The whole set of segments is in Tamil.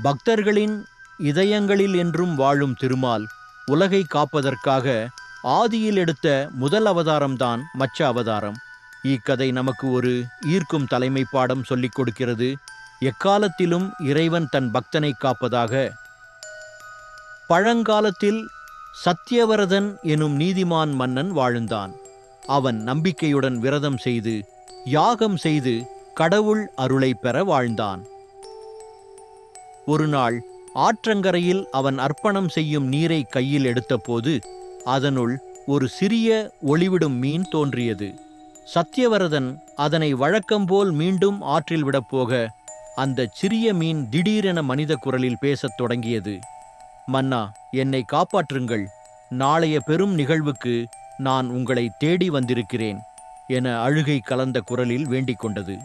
பக்தர்களின் இதயங்களில் என்றும் வாழும் திருமால் உலகை காப்பதற்காக ஆதியில் எடுத்த முதல் அவதாரம்தான் மச்ச அவதாரம். இக்கதை நமக்கு ஒரு ஈர்க்கும் தலைமை பாடம் சொல்லிக் கொடுக்கிறது. எக்காலத்திலும் இறைவன் தன் பக்தனை காப்பதாக. பழங்காலத்தில் சத்தியவரதன் எனும் நீதிமான் மன்னன் வாழ்ந்தான். அவன் நம்பிக்கையுடன் விரதம் செய்து யாகம் செய்து கடவுள் அருளை பெற வாழ்ந்தான். ஒரு நாள் ஆற்றங்கரையில் அவன் அர்ப்பணம் செய்யும் நீரை கையில் எடுத்தபோது அதனுள் ஒரு சிறிய ஒளிவிடும் மீன் தோன்றியது. சத்தியவரதன் அதனை வழக்கம்போல் மீண்டும் ஆற்றில் விடப் போக சிறிய மீன் திடீரென மனித குரலில் பேசத் தொடங்கியது. மன்னா என்னை காப்பாற்றுங்கள். நாளைய பெரும் நிகழ்வுக்கு நான் உங்களை தேடி வந்திருக்கிறேன் என அழுகை கலந்த குரலில் வேண்டிக் கொண்டது.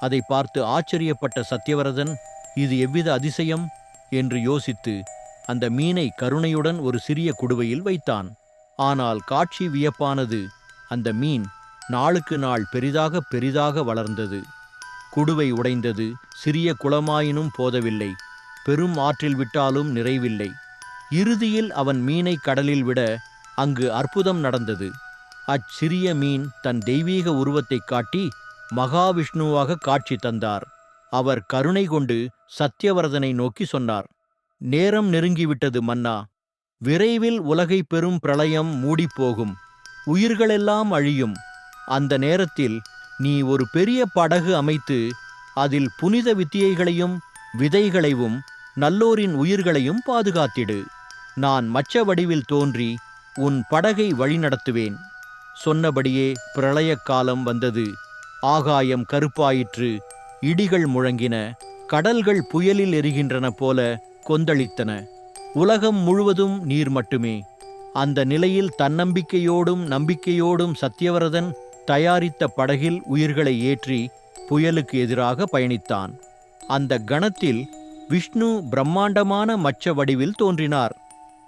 அதை பார்த்து ஆச்சரியப்பட்ட சத்தியவரதன் இது எவ்வித அதிசயம்? என்று யோசித்து அந்த மீனை கருணையுடன் ஒரு சிறிய குடுவையில் வைத்தான். ஆனால் காட்சி வியப்பானது அந்த மீன் நாளுக்கு நாள் பெரிதாக பெரிதாக வளர்ந்தது. குடுவை உடைந்தது சிறிய குளமாயினும் போதவில்லை. பெரும் ஆற்றில் விட்டாலும் நிறைவில்லை. இறுதியில் அவன் மீனை கடலில் விட அங்கு அற்புதம் நடந்தது. அச்சிறிய மீன் தன் தெய்வீக உருவத்தைக் காட்டி மகாவிஷ்ணுவாக காட்சி தந்தார். அவர் கருணை கொண்டு சத்தியவரதனை நோக்கி சொன்னார். நேரம் நெருங்கிவிட்டது மன்னா. விரைவில் உலகை பெரும் பிரளயம் மூடிப்போகும். உயிர்களெல்லாம் அழியும். அந்த நேரத்தில் நீ ஒரு பெரிய படகு அமைத்து அதில் புனித வித்தியைகளையும் விதைகளையும் நல்லோரின் உயிர்களையும் பாதுகாத்திடு. நான் மச்ச வடிவில் தோன்றி உன் படகை வழிநடத்துவேன் சொன்னபடியே பிரளயக் காலம் வந்தது. ஆகாயம் கருப்பாயிற்று. இடிகள் முழங்கின கடல்கள் புயலில் எரிகின்றன போல கொந்தளித்தன. உலகம் முழுவதும் நீர் மட்டுமே. அந்த நிலையில் தன்னம்பிக்கையோடும் நம்பிக்கையோடும் சத்தியவரதன் தயாரித்த படகில் உயிர்களை ஏற்றி புயலுக்கு எதிராக பயணித்தான். அந்த கணத்தில் விஷ்ணு பிரம்மாண்டமான மச்ச வடிவில் தோன்றினார்.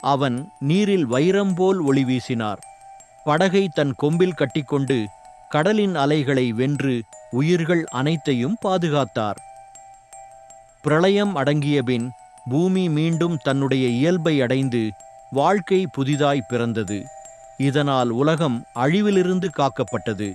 அவன் நீரில் வைரம் போல் ஒளி வீசினார். படகை தன் கொம்பில் கட்டிக்கொண்டு கடலின் அலைகளை வென்று உயிர்கள் அனைத்தையும் பாதுகாத்தார். பிரளயம் அடங்கியபின் பூமி மீண்டும் தன்னுடைய இயல்பை அடைந்து வாழ்க்கை புதிதாய் பிறந்தது. இதனால் உலகம் அழிவிலிருந்து காக்கப்பட்டது.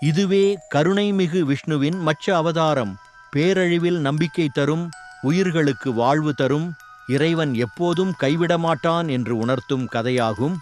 இதுவே கருணைமிகு விஷ்ணுவின் மச்ச அவதாரம். பேரழிவில் நம்பிக்கை தரும் உயிர்களுக்கு வாழ்வு தரும் இறைவன் எப்போதும் கைவிடமாட்டான் என்று உணர்த்தும் கதையாகும்